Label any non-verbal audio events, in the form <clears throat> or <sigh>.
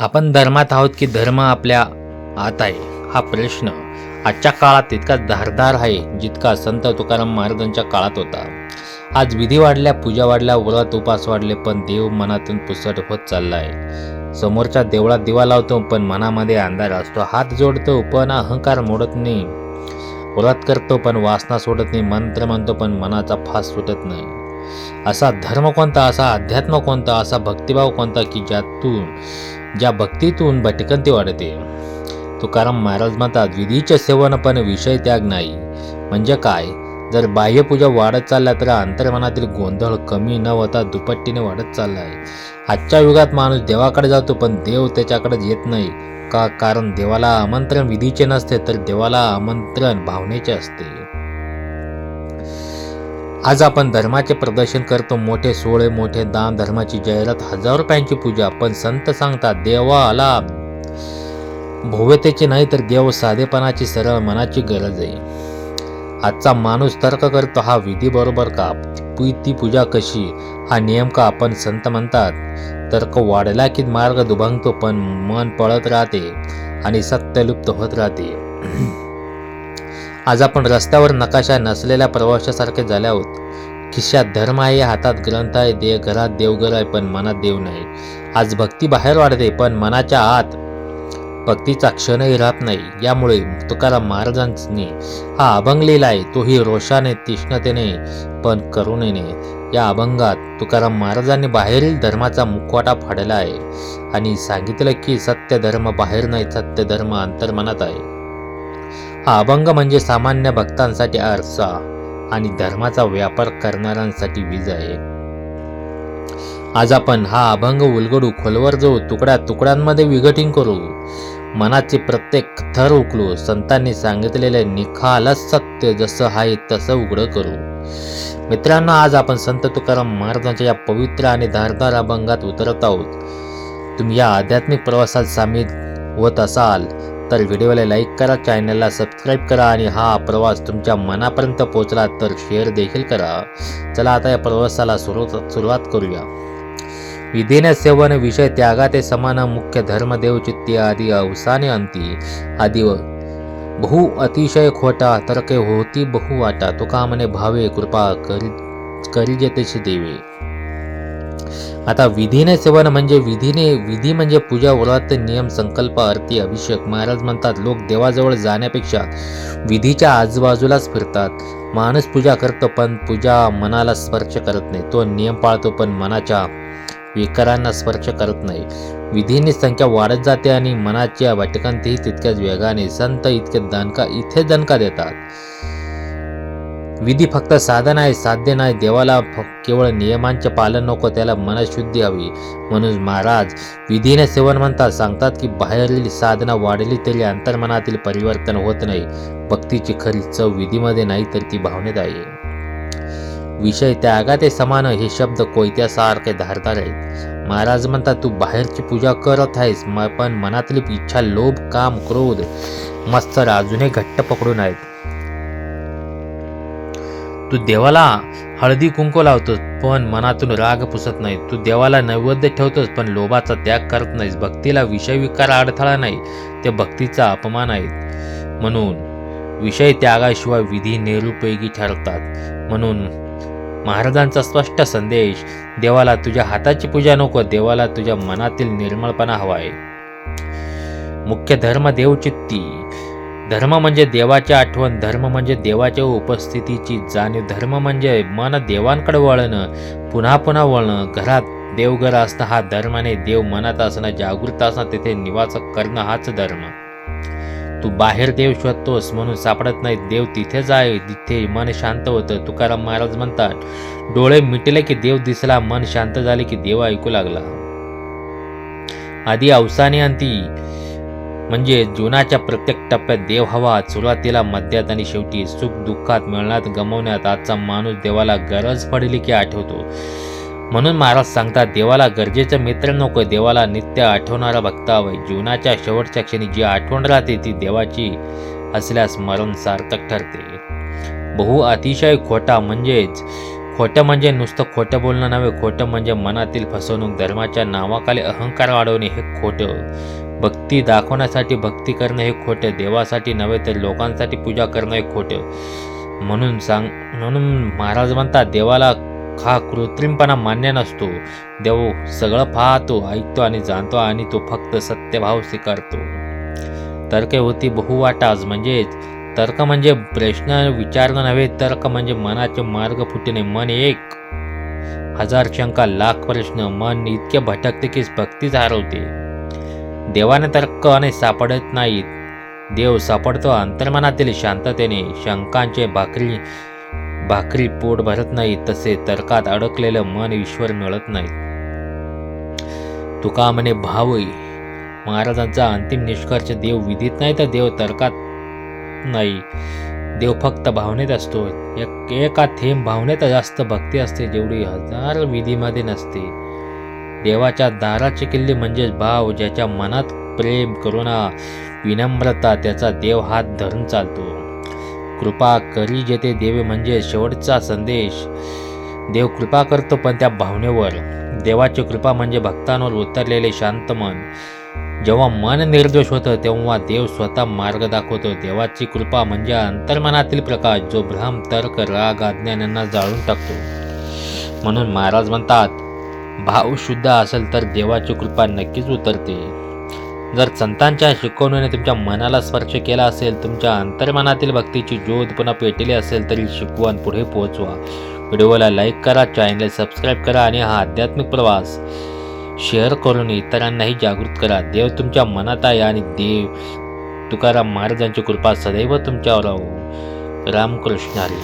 आपण धर्मात आहोत की धर्म आपल्या आत आहे? हा प्रश्न आजच्या काळात तितकाच धारदार आहे जितका संत तुकाराम महाराजांच्या काळात होता. आज विधी वाढल्या पूजा वाढल्या व्रत उपास वाढले पण देव मनातून पुसट होत चालला आहे समोरच्या देवळात दिवा लावतो पण मनामध्ये अंधार असतो. हात जोडतो पण अहंकार मोडत नाही. व्रत करतो पण वासना सोडत नाही. मंत्र म्हणतो पण मनाचा फास सुटत नाही. असा धर्म कोणता? असा अध्यात्म कोणता? असा भक्तिभाव कोणता की ज्यातून ज्या भक्तीतून भटकंती वाढते. तुकाराम महाराज म्हणतात विधीचे सेवन पण विषय त्याग नाही. म्हणजे काय? जर बाह्यपूजा वाढत चालल्या तर अंतर्मनातील गोंधळ कमी न होता दुपट्टीने वाढत चालला आहे आजच्या युगात माणूस देवाकडे जातो पण देव त्याच्याकडे येत नाही. का? कारण देवाला आमंत्रण विधीचे नसते तर देवाला आमंत्रण भावनेचे असते. आज आपण धर्माचे प्रदर्शन करतो. मोठे सोहळे मोठे दान धर्माची जाहिरात हजार रुपयांची पूजा. पण संत सांगतात देवाला भव्यतेची नाही तर देव साधेपणाची सरळ मनाची गरज आहे. आजचा माणूस तर्क करतो हा विधी बरोबर का? ती पूजा कशी? हा नियम का आपण संत म्हणतात? तर्क वाढला की मार्ग दुभंगतो पण मन पळत राहते आणि सत्य लुप्त होत राहते. <clears throat> आज आपण रस्त्यावर नकाशा नसलेल्या प्रवाशासारखे झाले आहोत. खिशात धर्म आहे हातात ग्रंथ आहे दे घरात देवघर आहे पण मनात देव नाही. आज भक्ती बाहेर वाढते पण मनाच्या आत भक्तीचा क्षणही राहत नाही. यामुळे तुकाराम महाराजांनी हा अभंग लिहिला आहे. तोही रोषाने तीक्ष्णतेने पण करुणेने. या अभंगात तुकाराम महाराजांनी बाहेरील धर्माचा मुखवाटा फाडला आहे आणि सांगितलं की सत्य धर्म बाहेर नाही सत्य धर्म अंतर्मनात आहे. हा अभंग म्हणजे सामान्य भक्तांसाठी आरसा आणि धर्माचा व्यापार करणाऱ्यांसाठी वीज आहे आज आपण हा अभंग उलगडू खोलवर जाऊ तुकड्या तुकड्यांमध्ये विघटिंग करू. मनाचे प्रत्येक थर उकलू संतांनी सांगितलेले निखालच सत्य जसं आहे तसं उघडं करू. मित्रांनो आज आपण संत तुकाराम महाराजांच्या या पवित्र आणि धारदार अभंगात उतरत आहोत. तुम्ही या आध्यात्मिक प्रवासात सामील होत असाल तर व्हिडिओला लाईक करा चॅनलला सबस्क्राईब करा आणि हा प्रवास तुमच्या मनापर्यंत पोहोचला तर शेअर देखील करा. चला आता या प्रवासाला सुरुवात सुरुवात करूया. विधीने सेवन विषय त्यागाते समान मुख्य धर्मदेव चित्ती आदी अवसाने अंती. आदी व- बहु अतिशय खोटा तर्के होती बहु वाटा तुका म्हणे भावे कृपा करी करी तशी देवे. आता विधीने सेवन म्हणजे विधीने विधी म्हणजे पूजा व्रत नियम संकल्प आरती अभिषेक. महाराज म्हणतात लोक देवाजवळ जाण्यापेक्षा विधीच्या आजूबाजूलाच फिरतात. माणूस पूजा करतो पण पूजा मनाला स्पर्श करत नाही. तो नियम पाळतो पण मनाच्या विकारांना स्पर्श करत नाही. विधीने संख्या वाढत जाते आणि मनाच्या भटकंतीही तितक्याच वेगाने संत इतके दणका इथे दणका देतात. विधी फक्त साधन आहे साध्य नाही. देवाला केवळ नियमांचे पालन नको त्याला मनशुद्धी हवी. म्हणून महाराज विधीने सेवन म्हणतात सांगतात की बाहेरील साधना वाढली तरी अंतर्मनातील परिवर्तन होत नाही. भक्तीची खरी चव विधीमध्ये नाही तर ती भावनेत आहे विषय त्यागाते समान हे शब्द कोयत्यासारखे धारदार आहेत. महाराज म्हणतात तू बाहेरची पूजा करत आहेस पण मनातली इच्छा लोभ काम क्रोध मत्सर अजूनही घट्ट पकडून आहेत. तू देवाला हळदी कुंकू लावतोस पण मनातून राग पुसत नाही. तू देवाला नैवेद्य ठेवतोस पण लोभाचा त्याग करत नाहीस. भक्तीला विषय विकार अडथळा नाही. ते भक्तीचा अपमान आहे म्हणून विषय त्यागाशिवाय विधी निरुपयोगी ठरतात. म्हणून महाराजांचा स्पष्ट संदेश देवाला तुझ्या हाताची पूजा नको देवाला तुझ्या मनातील निर्मळपणा हवा आहे. मुख्य धर्म देवचित्ती. धर्म म्हणजे देवाची आठवण धर्म म्हणजे देवाच्या उपस्थितीची जाणीव धर्म म्हणजे मन देवांकडे वळणं पुन्हा पुन्हा वळणं. घरात देवघर असणं हा धर्माने देव मनात असणं जागृत असणं तेथे निवास करणं हाच धर्म. तू बाहेर देव शोधतोस म्हणून सापडत नाही देव तिथेच आहे तिथे मन शांत होतं. तुकाराम महाराज म्हणतात डोळे मिटले की देव दिसला मन शांत झाले की देव ऐकू लागला. आधी अवसाने अंती म्हणजे जीवनाच्या प्रत्येक टप्प्यात देव हवा. सुरुवातीला मध्यात आणि शेवटी सुख दुःखात मिळण्यात गमवण्यात आजचा माणूस देवाला गरज पडली की आठवतो. म्हणून महाराज सांगतात देवाला गरजेचं मित्र नको देवाला नित्य आठवणारा भक्त हवं. जीवनाच्या शेवटच्या क्षणी जी आठवण राहते ती देवाची असल्यास मरण सार्थक ठरते. बहु अतिशय खोटा म्हणजेच खोटं म्हणजे नुसतं खोटं बोलणं नव्हे खोटं म्हणजे मनातील फसवणूक धर्माच्या नावाखाली अहंकार वाढवणे हे खोटं. भक्ती दाखवण्यासाठी भक्ती करणं हे खोटं देवासाठी नव्हे तर लोकांसाठी पूजा करणं हे खोटं म्हणून सांग म्हणून महाराज म्हणतात देवाला हा कृत्रिमपणा मान्य नसतो. देव सगळं पाहतो ऐकतो आणि जाणतो आणि तो फक्त सत्यभाव स्वीकारतो. तर्क होती बहुवाटाज म्हणजेच तर्क म्हणजे प्रश्न विचारणं नव्हे तर्क म्हणजे मनाचे मार्ग फुटणे. मन एक. हजार शंका लाख प्रश्न मन इतके भटकते की भक्तीच हरवते. देवाने तर्काने सापडत नाहीत. देव सापडतो अंतर्मनातील शांततेने शंकांचे भाकरी भाकरी पोट भरत नाही तसे तर्कात अडकलेलं मन ईश्वर मिळत नाही तुका म्हणे भावई महाराजांचा अंतिम निष्कर्ष देव विधीत नाही तर देव तर्कात नाही. देव फक्त भावनेत असतो. एक एका थेंब भावनेत जास्त भक्ती असते जेवढी हजार विधीमध्ये नसते. देवाच्या दाराचे किल्ले म्हणजेच भाव ज्याच्या मनात प्रेम करुणा विनम्रता त्याचा देव हात धरून चालतो. कृपा करी जेथे देवे म्हणजे शेवटचा संदेश. देव कृपा करतो पण त्या भावनेवर. देवाची कृपा म्हणजे भक्तांवर उतरलेले शांत मन. जेव्हा मन निर्दोष होतं तेव्हा देव स्वतः मार्ग दाखवतो. देवाची कृपा म्हणजे अंतर्मनातील प्रकाश जो भ्रम तर्क राग अज्ञानांना जाळून टाकतो. म्हणून महाराज म्हणतात भाव शुद्ध असेल तर देवाची कृपा नक्कीच उतरते. जर संतांच्या शिकवणीने तुमच्या मनाला स्पर्श केला असेल तुमच्या अंतर्मनातील भक्तीची ज्योत पुन्हा पेटली असेल तरी शिकवण पुढे पोहोचवा. व्हिडिओला लाईक करा चॅनल सबस्क्राईब करा आणि हा आध्यात्मिक प्रवास शेअर करून इतरांनाही जागृत करा. देव तुमच्या मनात आहे आणि देव तुकाराम महाराजांची कृपा सदैव तुमच्यावर राहो. रामकृष्ण हरी.